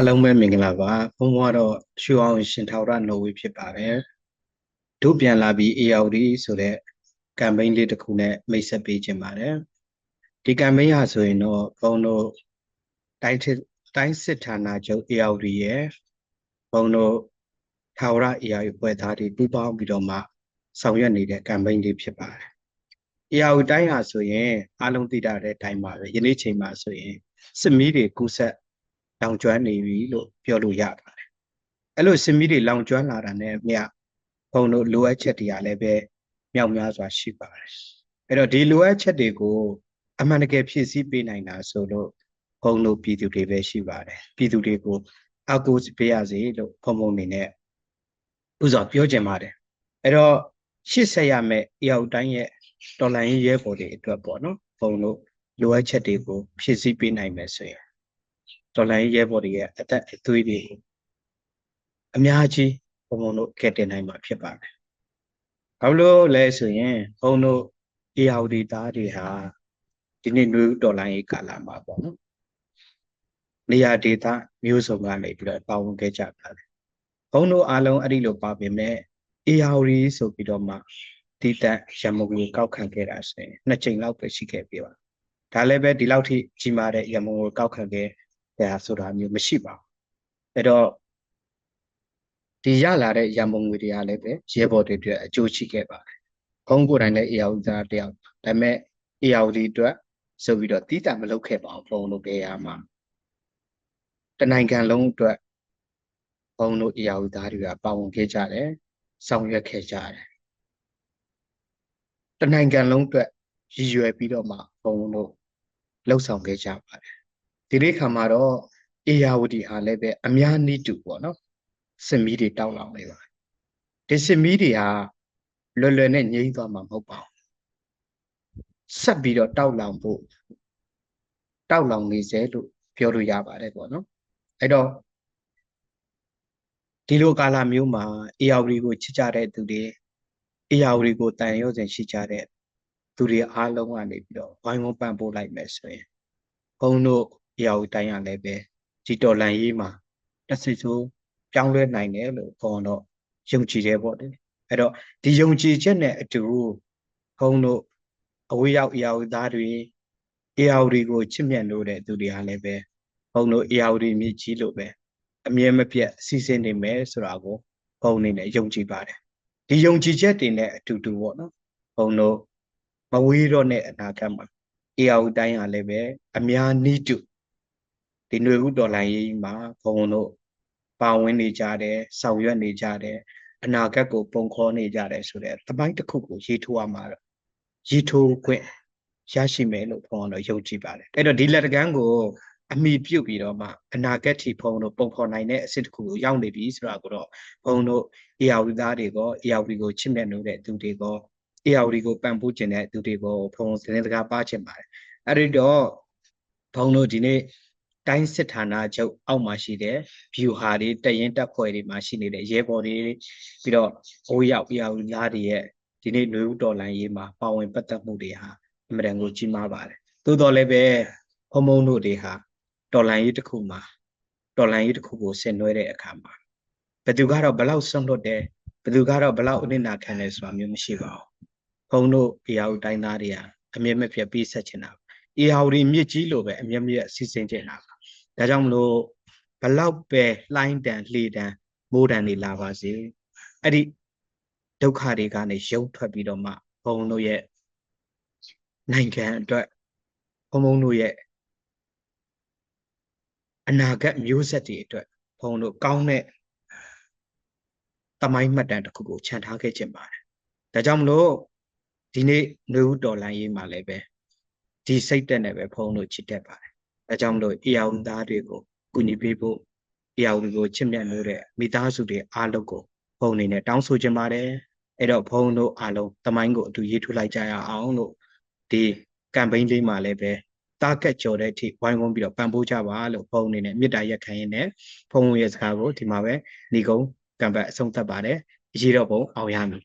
အလုံးပဲမင်္ဂလာပါဘုံဘွားတော့ရွှေအောင်ရှင်ထောက်ရနော်ဝေဖြစ်ပါတယ်တို့ပြန်လာပြီး AOD ဆိုတဲ့ကမ်ပိန်းလေးတစ်ခုနဲ့မိတ်ဆက်ပေးခြင်းပါတယ်ဒီကမ်ပိန်းဟာဆိုရင်တော့ဘုံတို့တိုင်းစစ်တိုင်းစစ်ဌာနချုပ် AOD ရဲ့ဘုံတို့ထောက်ရ AOD ပွဲသားတွေပူးပေါင်းပြီးတော့မှဆောင်ရွက်နေတဲ့ကမ်ပိန်းလေးဖြစ်ပါတယ် AOD တိုင်းဟာဆိုရင်အားလုံးသိတာတဲ့အတိုင်းပါပဲယနေ့ချိန်မှာဆိုရင်စစ်မီးတွေကူးဆက် လောင်ကျွမ်းနေပြီလို့ပြောလို့ရပါတယ်အဲ့လိုစင်မီတွေလောင်ကျွမ်းလာတာနဲ့မြဘုံတို့လိုအပ်ချက်တွေကလည်းပဲမြောက်များစွာရှိပါတယ်အဲ့တော့ဒီလိုအပ်ချက်တွေကိုအမှန်တကယ်ဖြည့်ဆည်းပေးနိုင်တာဆိုလို့ဘုံတို့ပြည်သူတွေပဲရှိပါတယ်ပြည်သူတွေကိုအကူပေးရစေလို့ဘုံဘုံနေနဲ့ဥစွာပြောချင်ပါတယ်အဲ့တော့ရှေ့ဆက်ရမယ့်အရောက်တိုင်းရဲ့တော်လိုင်းရဲဘော်တွေအတွက်ပေါ့နော်ဘုံတို့လိုအပ်ချက်တွေကိုဖြည့်ဆည်းပေးနိုင်မယ်ဆိုရင် တော်လိုင်းရဲဘော်တွေရဲ့အသက်အသွေးတွေအများကြီးဘုံဘုံတို့ကဲတင်နိုင်မှာဖြစ်ပါတယ်။ဘာလို့လဲဆိုရင်ဘုံတို့အေယာဝတီသားတွေဟာဒီနေ့နွေဦးတော်လိုင်းရေးကာလမှာပေါ့နော်။နေရာဒေသမျိုးစုံကနေပြီးတော့ပါဝင်ခဲ့ကြပါတယ်။ဘုံတို့အားလုံးအဲ့ဒီလိုပါပေမဲ့အေယာဝတီဆိုပြီးတော့မှတိတန့်ရမုံကိုကောက်ခံခဲ့တာဆိုရင်နှစ်ချိန်လောက်ပဲရှိခဲ့ပြီပါ။ဒါလည်းပဲဒီလောက်ထိကြီးမားတဲ့ရမုံကိုကောက်ခံခဲ့ တရားဆိုတာမျိုးမရှိပါဘူးအဲ့တော့ဒီရလာတဲ့ရန်ပုံငွေတွေကလည်းပဲရဲဘော်တွေအတွက်အကျိုးရှိခဲ့ပါတယ်ဘုံကိုယ်တိုင်လည်း AR သားတယောက်ဒါပေမဲ့ AR ဒီအတွက်ဆိုပြီးတော့တီးတံမလုပ်ခဲ့ပါဘူးဘုံတို့ခဲ့ရမှာတနိုင်ငံလုံးအတွက်ဘုံတို့ AR သားတွေကပါဝင်ခဲ့ကြတယ်ဆောင်ရွက်ခဲ့ကြတယ်တနိုင်ငံလုံးအတွက်ရည်ရွယ်ပြီးတော့မှဘုံတို့လှုပ်ဆောင်ခဲ့ကြပါတယ် ဒီနေ့ခါမှာတော့အေယာဝတီဟာလည်းပဲအများနည်းတူပေါ့နော်စစ်မီးတွေတောက်လောင်နေပါဒီစစ်မီးတွေဟာလွယ်လွယ်နဲ့ငြိမ်းသွားမှာမဟုတ်ပါဘူးဆက်ပြီးတော့တောက်လောင်ဖို့တောက်လောင်နေစေလို့ပြောလို့ရပါတယ်ပေါ့နော်အဲ့တော့ဒီလိုကာလမျိုးမှာအေယာဝတီကိုချစ်ကြတဲ့သူတွေအေယာဝတီကိုတန်ရုံစင်ရှိကြတဲ့သူတွေအားလုံးကနေပြီးတော့ဝိုင်းဝန်းပံ့ပိုးလိုက်မယ်ဆိုရင်ဘုံတို့ အရာတိုင်းရလည်းပဲဒီတော်လန်ရေးမှာတစ်စိဆိုပြောင်းလဲနိုင်တယ်လို့ခေါ်တော့ယုံကြည်တယ်ပေါ့လေအဲ့တော့ဒီယုံကြည်ချက်နဲ့အတူဘုံတို့အဝေးရောက်အရာသားတွေအရာတွေကိုချစ်မြတ်လို့တဲ့သူတွေကလည်းပဲဘုံတို့အရာတွေမြည်ကြီးလို့ပဲအမြဲမပြတ်စီစဉ်နေမယ်ဆိုတာကိုဘုံနေနဲ့ယုံကြည်ပါတယ်ဒီယုံကြည်ချက်တွေနဲ့အတူတူပေါ့နော်ဘုံတို့မဝေးတော့တဲ့အနာဂတ်မှာအေယာဝတိုင်းကလည်းပဲအများနည်းတူ ဒီຫນွေဥတော်လိုင်းရေးမှာဘုံတို့ပါဝင်နေကြတယ်ဆောင်ရွက်နေကြတယ်အနာဂတ်ကိုပုံခေါ်နေကြတယ်ဆိုတဲ့တပိုင်းတစ်ခုကိုရေးထိုးရမှာတော့ရေးထိုးခွင့်ရရှိမယ်လို့ဘုံကတော့ယုံကြည်ပါတယ်အဲ့တော့ဒီလက်တကမ်းကိုအမိပြုတ်ပြီးတော့မှအနာဂတ်ထိဘုံတို့ပုံဖော်နိုင်တဲ့အဆင့်တစ်ခုကိုရောက်နေပြီဆိုတာကိုတော့ဘုံတို့အေယာဝီသားတွေကအေယာဝီကိုချစ်မြတ်လို့တဲ့သူတွေကအေယာဝီကိုပံ့ပိုးခြင်းတဲ့သူတွေကိုဘုံသတင်းစကားပါချင်ပါတယ်အဲ့ဒီတော့ဘုံတို့ဒီနေ့ တိုင်းစစ်ဌာနချုပ်အောက်မှာရှိတဲ့ view ဟာတွေတရင်တက်ဖွဲ့တွေမှာရှိနေတဲ့ရဲဘော်တွေပြီးတော့အိုးရောက်ပြောင်းသားတွေရဲ့ဒီနေ့ຫນွေဦးတော်လိုင်းရေးမှာပါဝင်ပတ်သက်မှုတွေဟာအမှန်တန်ကိုကြီးမားပါတယ်သို့တော်လည်းပဲဖုံဖုံတို့တွေဟာတော်လိုင်းရေးတစ်ခုမှာတော်လိုင်းရေးတစ်ခုကိုဆင်နွှဲတဲ့အခါမှာဘယ်သူကတော့ဘလောက်ဆွန့်လွတ်တယ်ဘယ်သူကတော့ဘလောက်အနစ်နာခံတယ်ဆိုတာမျိုးမရှိပါဘူးဖုံတို့အရာတိုင်းသားတွေဟာအမြဲမပြတ်ပြီးဆက်ချင်တာအရာဝတီမြစ်ကြီးလိုပဲအမြဲမပြတ်စီစဉ်ချင်တာပါ ဒါကြောင့်မလို့ဘလောက်ပဲလှိုင်းတန်လှေတန်မိုးတန်တွေလာပါစေအဲ့ဒီဒုက္ခတွေကနေရုပ်ထွက်ပြီးတော့မှဘုံတို့ရဲ့နိုင်ငံအတွက်ဘုံဘုံတို့ရဲ့အနာဂတ်မျိုးဆက်တွေအတွက်ဘုံတို့ကောင်းတဲ့တမိုင်းမှတ်တမ်းတစ်ခုကိုခြံထားခဲ့ခြင်းပါတယ်ဒါကြောင့်မလို့ဒီနေ့နှွေဦးတော်လန်ရေးမှာလည်းပဲဒီစိတ်တက်နဲ့ပဲဘုံတို့ချစ်တတ်ပါတယ် အဲကြောင့်မလို့အေယောင်သားတွေကိုကူညီပေးဖို့အေယောင်တွေကိုချစ်မြတ်လို့တဲ့မိသားစုတွေအားလုံးကိုဘုံအနေနဲ့တောင်းဆိုချင်ပါတယ်အဲ့တော့ဘုံတို့အားလုံးတမိုင်းကိုအတူရေးထွလိုက်ကြရအောင်လို့ဒီကမ်ပိန်းလေးမှာလည်းပဲတာကက်ကြော်တဲ့အထိဝိုင်းဝန်းပြီးတော့ပံ့ပိုးကြပါလို့ဘုံအနေနဲ့မေတ္တာရက်ခံရင်းနဲ့ဘုံရဲ့စကားကိုဒီမှာပဲညီကုန်းကံပတ်အဆုံးသတ်ပါတယ်အရေးတော့ဘုံအောင်ရမည်